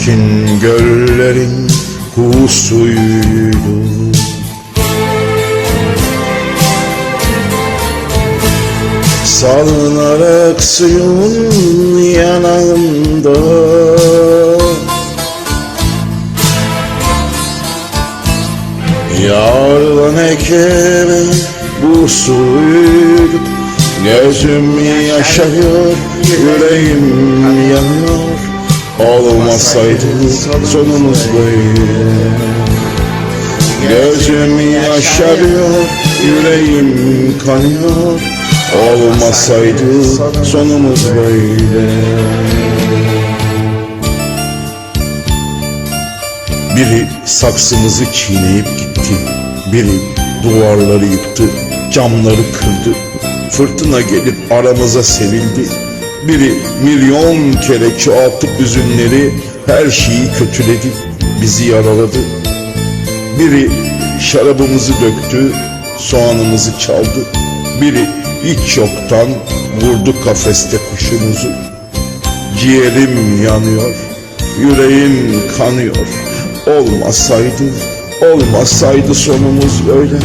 Ekin göllerin husuydu. Salınarak suyun yanağında Yardan ekeme bu suydu. Gözüm yaşarıyor, yüreğim Olmasaydı sonumuz böyle. Gözüm yaşarıyor, yüreğim kanıyor. Olmasaydı sonumuz böyle. Biri saksımızı çiğneyip gitti Biri duvarları yıktı, camları kırdı. Fırtına gelip aramıza serildi Biri milyon kere çoğaltıp üzümleri Her şeyi kötüledi, bizi yaraladı. Biri şarabımızı döktü, soğanımızı çaldı. Biri hiç yoktan vurdu kafeste kuşumuzu. Ciğerim yanıyor, yüreğim kanıyor. Olmasaydı, olmasaydı sonumuz böyle.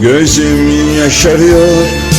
Gözüm yaşarıyor,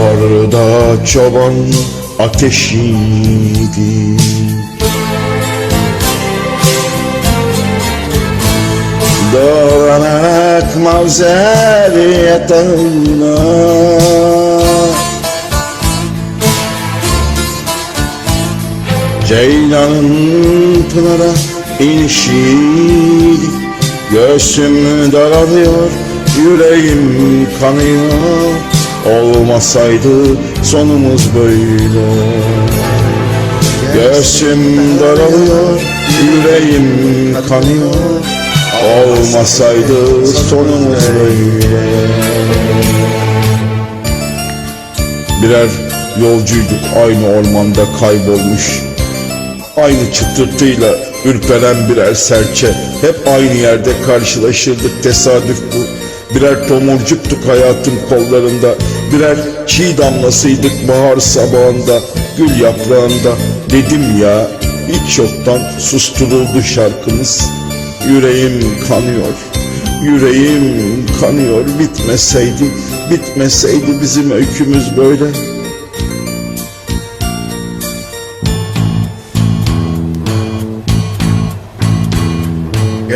Dağlarda çoban ateşiydi. Doğranarak mavzer yatağına. Ceylanın pınara inişiydi. Göğsüm daralıyor, yüreğim kanıyor Olmasaydı sonumuz böyle. Göğsüm daralıyor, yüreğim kanıyor. Olmasaydı sonumuz böyle. Birer yolcuyduk aynı ormanda kaybolmuş. Aynı çıtırtıyla ürperen birer serçe. Hep aynı yerde karşılaşırdık tesadüf bu Birer tomurcuktuk hayatın kollarında. Birer çiğ damlasıydık bahar sabahında Gül yaprağında. Dedim ya Hiç yoktan susturuldu şarkımız. Yüreğim kanıyor Yüreğim kanıyor. Bitmeseydi Bitmeseydi bizim öykümüz böyle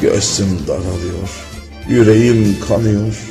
Göğsüm daralıyor, yüreğim kanıyor